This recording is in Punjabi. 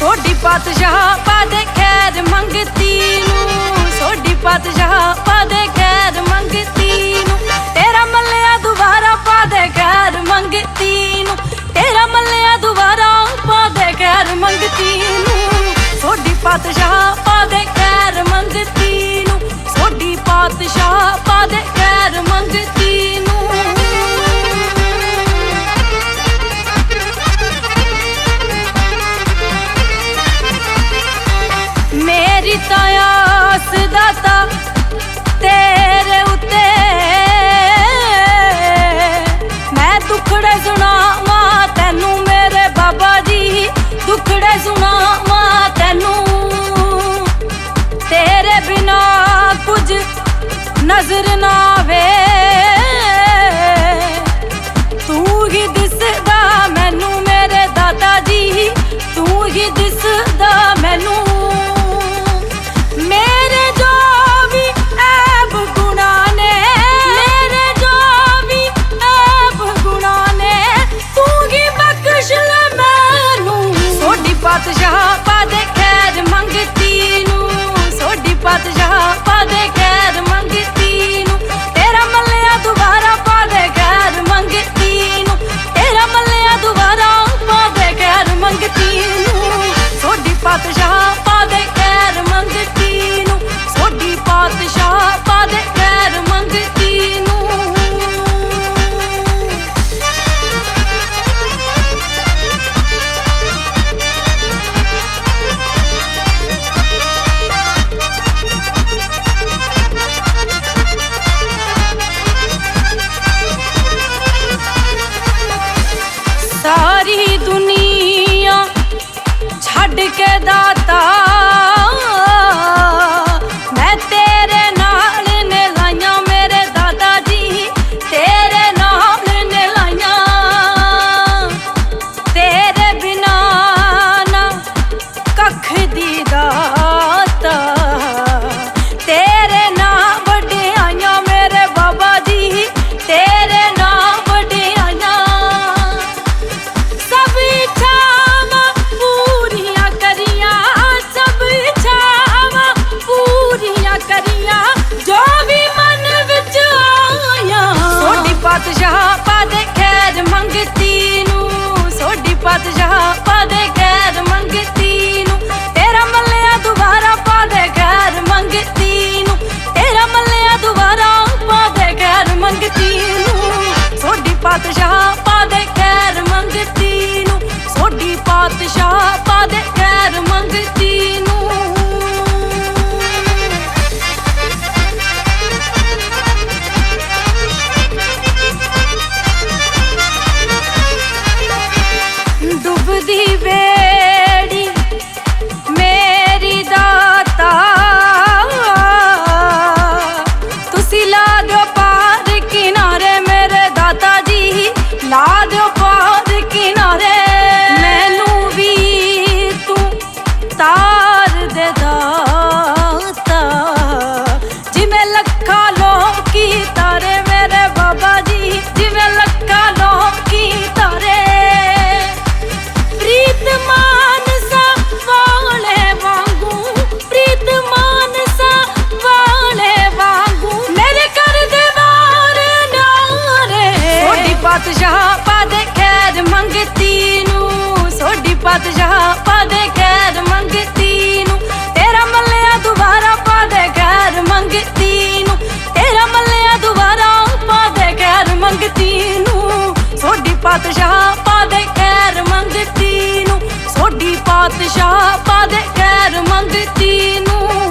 ਸੋਡੀ ਪਾਤਸ਼ਾਹ ਪਾ ਦੇ ਖੈਰ ਮੰਗਤੀ ਨੂੰ। ਸੋਡੀ ਪਾਤਸ਼ਾਹ ਪਾ ਦੇ ਖੈਰ ਮੰਗਤੀ ਨੂੰ। ਤੇਰਾ ਮੱਲਿਆ ਦੁਬਾਰਾ ਪਾ ਦੇ ਖੈਰ ਮੰਗਤੀ ਨੂੰ। ਤੇਰਾ ਮੱਲਿਆ ਦੁਬਾਰਾ ਪਾ ਦੇ ਖੈਰ ਮੰਗਤੀ ਨੂੰ। ਸੋਡੀ ਪਾਤਸ਼ਾਹ ਪਾ ਦੇ ਖੈਰ ਮੰਗਤੀ ਨੂੰ। ਸੋਡੀ ਪਾਤਸ਼ਾਹ ਪਾ ਦੇ ਖੈਰ ਮੰਗਤੀ ਨੂੰ। ਨਜ਼ਰ ਨਾ ਆਵੇ। ਤੂੰ ਹੀ ਦਿਸਦਾ ਮੈਨੂੰ ਮੇਰੇ ਦਾਦਾ ਜੀ। ਤੂੰ ਹੀ ਦਿਸਦਾ ਮੈਨੂੰ কালকে দাঁত ਪਾਤਸ਼ਾਹ ਪਾ ਦੇ ਖੈਰ ਮੰਗਤੀ ਨੂੰ। ਤੇਰਾ ਮੱਲਿਆ ਦੁਬਾਰਾ ਪਾ ਦੇ ਖੈਰ ਮੰਗਤੀ ਨੂੰ। ਤੇਰਾ ਮੱਲਿਆ ਦੁਬਾਰਾ ਪਾ ਦੇ ਖੈਰ ਮੰਗਤੀ ਨੂੰ। ਸੋਡੀ ਪਾਤਸ਼ਾਹ ਪਾ ਦੇ ਖੈਰ ਮੰਗਤੀ ਨੂੰ। ਸੋਡੀ ਪਾਤਸ਼ਾਹ ਪਾ ਦੇ ਪਾਤਸ਼ਾਹ ਪਾ ਦੇ ਖੈਰ ਮੰਗਤੀ ਨੂੰ। ਸੋਡੀ ਪਾਤਸ਼ਾਹ ਪਾ ਦੇ ਖੈਰ ਮੰਗਤੀ ਨੂੰ।